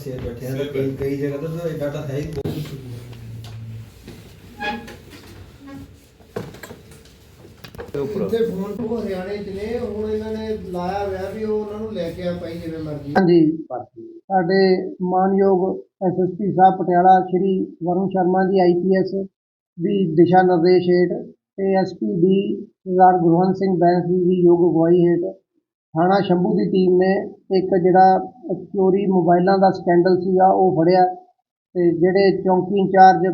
Safe ਬੈਠੇ ਆ ਤੇ ਕਈ ਕਈ ਜਗ੍ਹਾ ਤੇ ਤਾਂ ਡਾਟਾ ਹੈ ਹੀ ਬਹੁਤ ਇੱਥੇ ਫੋਨ ਤੋਂ ਹਰਿਆਣੇ ਚ ਨੇ ਹੁਣ ਇਹਨਾਂ ਨੇ ਲਾਇਆ ਹੋਇਆ ਵੀ ਉਹ ਉਹਨਾਂ ਨੂੰ ਲੈ ਕੇ ਆ ਪਾਈ ਜਿਵੇਂ ਮਰਜ਼ੀ। ਹਾਂਜੀ। ਸਾਡੇ ਮਾਨਯੋਗ ਐਸਐਸਪੀ ਸਾਹਿਬ ਪਟਿਆਲਾ ਸ਼੍ਰੀ ਵਰੁਣ ਸ਼ਰਮਾ ਜੀ ਆਈਪੀਐਸ ਦੀ ਦਿਸ਼ਾ ਨਿਰਦੇਸ਼ ਹੇਠ ਤੇ ਐਸਪੀ ਡੀ ਸਰਦਾਰ ਗੁਰਵੰਤ ਸਿੰਘ ਬੈਂਸ ਦੀ ਯੋਗ ਅਗਵਾਈ ਹੇਠ ਥਾਣਾ ਸ਼ੰਭੂ ਦੀ ਟੀਮ ਨੇ ਇੱਕ ਜਿਹੜਾ ਚੋਰੀ ਮੋਬਾਈਲਾਂ ਦਾ ਸਕੈਂਡਲ ਸੀਗਾ, ਉਹ ਫੜਿਆ। ਤੇ ਜਿਹੜੇ ਚੌਂਕੀ ਇੰਚਾਰਜ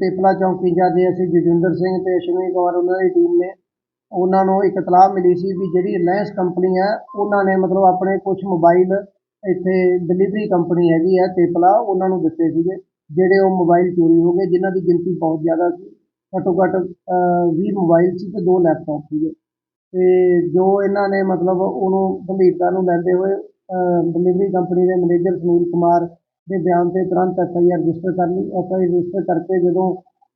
ਤੇਪਲਾ ਚੌਂਕੀ ਇੰਚਾਰਜ ਅਸੀਂ ਜਜਿੰਦਰ ਸਿੰਘ ਤੇ ਅਸ਼ਵਨੀ ਕੁਮਾਰ ਉਹਨਾਂ ਦੀ ਟੀਮ ਨੇ, ਉਹਨਾਂ ਨੂੰ ਇੱਕ ਇਤਲਾਹ ਮਿਲੀ ਸੀ ਵੀ ਜਿਹੜੀ ਰਿਲਾਇੰਸ ਕੰਪਨੀ ਹੈ ਉਹਨਾਂ ਨੇ ਮਤਲਬ ਆਪਣੇ ਕੁਝ ਮੋਬਾਈਲ ਇੱਥੇ ਡਿਲੀਵਰੀ ਕੰਪਨੀ ਹੈਗੀ ਹੈ ਤੇਪਲਾ, ਉਹਨਾਂ ਨੂੰ ਦਿੱਤੇ ਸੀਗੇ, ਜਿਹੜੇ ਉਹ ਮੋਬਾਈਲ ਚੋਰੀ ਹੋ ਗਏ, ਜਿਨ੍ਹਾਂ ਦੀ ਗਿਣਤੀ ਬਹੁਤ ਜ਼ਿਆਦਾ ਸੀ। ਘੱਟੋ ਘੱਟ 20 ਮੋਬਾਈਲ ਸੀ ਤੇ ਦੋ ਲੈਪਟਾਪ ਸੀਗੇ। ਤੇ ਜੋ ਇਹਨਾਂ ਨੇ ਮਤਲਬ ਉਹਨੂੰ ਗੰਭੀਰਤਾ ਨੂੰ ਲੈਂਦੇ ਹੋਏ ਡਿਲੀਵਰੀ ਕੰਪਨੀ ਦੇ ਮੈਨੇਜਰ ਸੁਨੀਲ ਕੁਮਾਰ ਦੇ ਬਿਆਨ ਤੇ ਤੁਰੰਤ ਐਫ ਆਈ ਆਰ ਰਜਿਸਟਰ ਕਰ ਲਈ। ਐਫ ਆਈ ਰਜਿਸਟਰ ਕਰਕੇ ਜਦੋਂ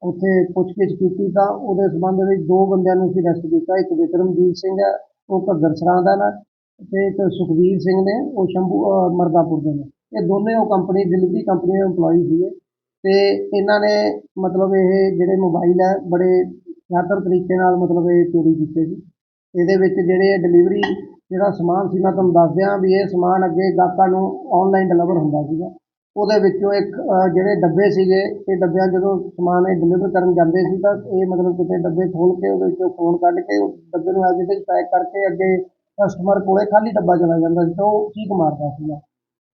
ਉੱਥੇ ਪੁੱਛਗਿੱਛ ਕੀਤੀ ਤਾਂ ਉਹਦੇ ਸੰਬੰਧ ਵਿੱਚ ਦੋ ਬੰਦਿਆਂ ਨੂੰ ਅਸੀਂ ਅਰੈਸਟ ਕੀਤਾ। ਇੱਕ ਵਿਕਰਮਜੀਤ ਸਿੰਘ ਹੈ, ਉਹ ਘੱਗਰ ਸਰਾਂ ਦਾ ਨਾ ਤੇ ਇੱਕ ਸੁਖਵੀਰ ਸਿੰਘ ਨੇ, ਉਹ ਸ਼ੰਭੂ ਮਰਦਾਪੁਰ ਦੇ ਨੇ। ਇਹ ਦੋਨੇ ਉਹ ਕੰਪਨੀ ਡਿਲੀਵਰੀ ਕੰਪਨੀ ਦੇ EMPLOYE ਸੀਗੇ ਅਤੇ ਇਹਨਾਂ ਨੇ ਮਤਲਬ ਇਹ ਜਿਹੜੇ ਮੋਬਾਈਲ ਹੈ, ਬੜੇ ਸ਼ਾਤਰ ਤਰੀਕੇ ਨਾਲ ਮਤਲਬ ਇਹ ਚੋਰੀ ਕੀਤੇ ਸੀ ਇਹਦੇ ਵਿੱਚ ਜਿਹੜੇ ਡਿਲੀਵਰੀ ਜਿਹੜਾ ਸਮਾਨ ਸੀ, ਮੈਂ ਤੁਹਾਨੂੰ ਦੱਸ ਦਿਆਂ ਵੀ ਇਹ ਸਮਾਨ ਅੱਗੇ ਗਾਹਕਾਂ ਨੂੰ ਔਨਲਾਈਨ ਡਿਲੀਵਰ ਹੁੰਦਾ ਸੀਗਾ। ਉਹਦੇ ਵਿੱਚੋਂ ਇੱਕ ਜਿਹੜੇ ਡੱਬੇ ਸੀਗੇ, ਇਹ ਡੱਬਿਆਂ ਜਦੋਂ ਸਮਾਨ ਇਹ ਡਿਲੀਵਰ ਕਰਨ ਜਾਂਦੇ ਸੀ ਤਾਂ ਇਹ ਮਤਲਬ ਕਿਤੇ ਡੱਬੇ ਖੋਲ ਕੇ ਉਹਦੇ ਵਿੱਚੋਂ ਫੋਨ ਕੱਢ ਕੇ ਉਹ ਡੱਬੇ ਨੂੰ ਐਜ ਇਟ ਪੈਕ ਕਰਕੇ ਅੱਗੇ ਕਸਟਮਰ ਕੋਲੇ ਖਾਲੀ ਡੱਬਾ ਚਲਾ ਜਾਂਦਾ ਸੀ, ਤਾਂ ਉਹ ਚੀਕ ਮਾਰਦਾ ਸੀਗਾ।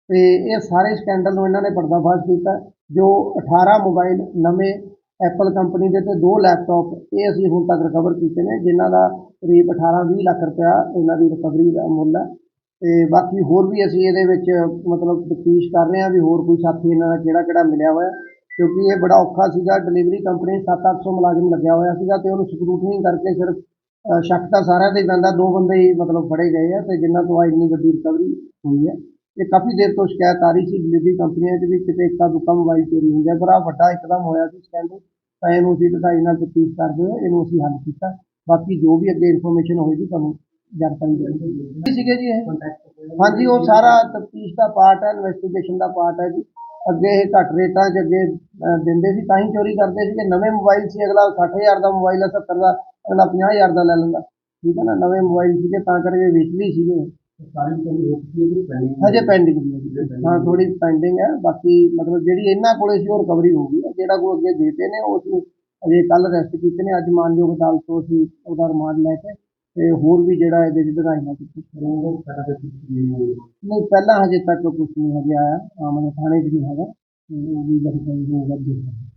ਤੇ ਇਹ ਸਾਰੇ ਸਕੈਂਡਲ ਨੂੰ ਇਹਨਾਂ ਨੇ ਪਰਦਾਫਾਸ਼ ਕੀਤਾ, ਜੋ 18 ਮੋਬਾਈਲ ਨਵੇਂ ਐਪਲ ਕੰਪਨੀ ਦੇ ਤੇ ਦੋ ਲੈਪਟਾਪ ਇਹ ਅਸੀਂ ਹੁਣ ਤੱਕ ਰਿਕਵਰ ਕੀਤੇ ਨੇ, ਜਿਨ੍ਹਾਂ ਦਾ ਕਰੀਬ 18-20 ਲੱਖ ਰੁਪਇਆ ਇਹਨਾਂ ਦੀ ਰਿਕਵਰੀ ਦਾ ਮੁੱਲ ਹੈ। ਤੇ ਬਾਕੀ ਹੋਰ ਵੀ ਅਸੀਂ ਇਹਦੇ ਵਿੱਚ ਮਤਲਬ ਤਫਤੀਸ਼ ਕਰ ਰਹੇ ਹਾਂ ਵੀ ਹੋਰ ਕੋਈ ਸਾਥੀ ਇਹਨਾਂ ਦਾ ਕਿਹੜਾ ਕਿਹੜਾ ਮਿਲਿਆ ਹੋਇਆ ਕਿਉਂਕਿ ਇਹ ਬੜਾ ਔਖਾ ਸੀਗਾ। ਡਿਲੀਵਰੀ ਕੰਪਨੀ 7-800 ਮੁਲਾਜ਼ਮ ਲੱਗਿਆ ਹੋਇਆ ਸੀਗਾ ਤੇ ਉਹਨੂੰ ਸਕਰੂਟਨੀ ਕਰਕੇ ਸਿਰਫ ਸ਼ੱਕ ਤਾਂ ਸਾਰਿਆਂ ਤੇ ਹੀ ਪੈਂਦਾ, ਦੋ ਬੰਦੇ ਹੀ ਮਤਲਬ ਫੜੇ ਗਏ ਆ ਤੇ ਜਿਨ੍ਹਾਂ ਤੋਂ ਅੱਜ ਇੰਨੀ ਵੱਡੀ ਰਿਕਵਰੀ ਹੋਈ ਹੈ। ਇਹ ਕਾਫੀ ਦੇਰ ਤੋਂ ਸ਼ਿਕਾਇਤ ਆ ਰਹੀ ਸੀ ਡਿਲੀਵਰੀ ਕੰਪਨੀਆਂ 'ਚ ਵੀ ਕਿਤੇ ਇੱਕਾ ਦੁੱਕਾ ਮੋਬਾਈਲ ਚੋਰੀ ਹੁੰਦੇ ਆ ਪਰ ਆਹ ਵੱਡਾ ਇੱਕਦਮ ਹੋਇਆ ਸੀ ਸਕੈਂਡਲ ਤਾਂ ਇਹਨੂੰ ਅਸੀਂ ਢਾਈ ਨਾਲ ਤਫਤੀਸ਼ ਕਰਦੇ ਹੋਏ ਇਹਨੂੰ ਅਸੀਂ ਹੱਲ ਕੀਤਾ। ਬਾਕੀ ਜੋ ਵੀ ਅੱਗੇ ਇਨਫੋਰਮੇਸ਼ਨ ਹੋਏਗੀ ਤੁਹਾਨੂੰ ਜਾਣਕਾਰੀ ਦੇਵਾਂਗੇ ਸੀਗੇ ਜੀ ਇਹ? ਹਾਂਜੀ ਉਹ ਸਾਰਾ ਤਫਤੀਸ਼ ਦਾ ਪਾਰਟ ਹੈ ਇਨਵੈਸਟੀਗੇਸ਼ਨ ਦਾ ਪਾਰਟ ਹੈ ਜੀ। ਅੱਗੇ ਇਹ ਘੱਟ ਰੇਟਾਂ 'ਚ ਅੱਗੇ ਦਿੰਦੇ ਸੀ ਤਾਂ ਹੀ ਚੋਰੀ ਕਰਦੇ ਸੀ ਕਿ ਨਵੇਂ ਮੋਬਾਈਲ ਸੀ ਅਗਲਾ 60000 ਦਾ ਮੋਬਾਈਲ ਹੈ 70 ਦਾ ਅਗਲਾ 50000 ਦਾ ਲੈ ਲੈਂਦਾ ਠੀਕ ਹੈ ਨਾ ਨਵੇਂ ਮੋਬਾਈਲ ਸੀਗੇ ਤਾਂ ਕਰਕੇ ਵਿਚਲੀ ਸੀਗੇ। ਹਜੇ ਪੈਂਡਿੰਗ ਹੈ। ਹਾਂ ਥੋੜੀ ਪੈਂਡਿੰਗ ਹੈ। ਬਾਕੀ ਮਤਲਬ ਜਿਹੜੀ ਇਹਨਾਂ ਕੋਲੇ ਸੀ ਉਹ ਰਿਕਵਰੀ ਹੋ ਗਈ ਹੈ ਜਿਹੜਾ ਕੋਈ ਅੱਗੇ ਦੇਤੇ ਨੇ ਉਹ ਅਸੀਂ ਅਜੇ ਕੱਲ ਅਰੈਸਟ ਕੀਤੇ ਨੇ ਅੱਜ ਮਾਨਯੋਗ ਅਦਾਲਤ ਤੋਂ ਅਸੀਂ ਉਹਦਾ ਰਿਮਾਂਡ ਲੈ ਕੇ ਤੇ ਹੋਰ ਵੀ ਜਿਹੜਾ ਇਹਦੇ ਚ ਵਧਾਈਆਂ ਕੀਤੀ ਨਹੀਂ ਪਹਿਲਾਂ ਹਜੇ ਤੱਕ ਕੁਝ ਨਹੀਂ ਹਜੇ ਆਇਆ ਆਮਨੇ ਥਾਣੇ 'ਚ ਨਹੀਂ ਹੈਗਾ ਉਹ ਵੀ ਵੈਰੀਫਾਈ ਹੋਊਗਾ ਦੇਖਦੇ ਹਾਂ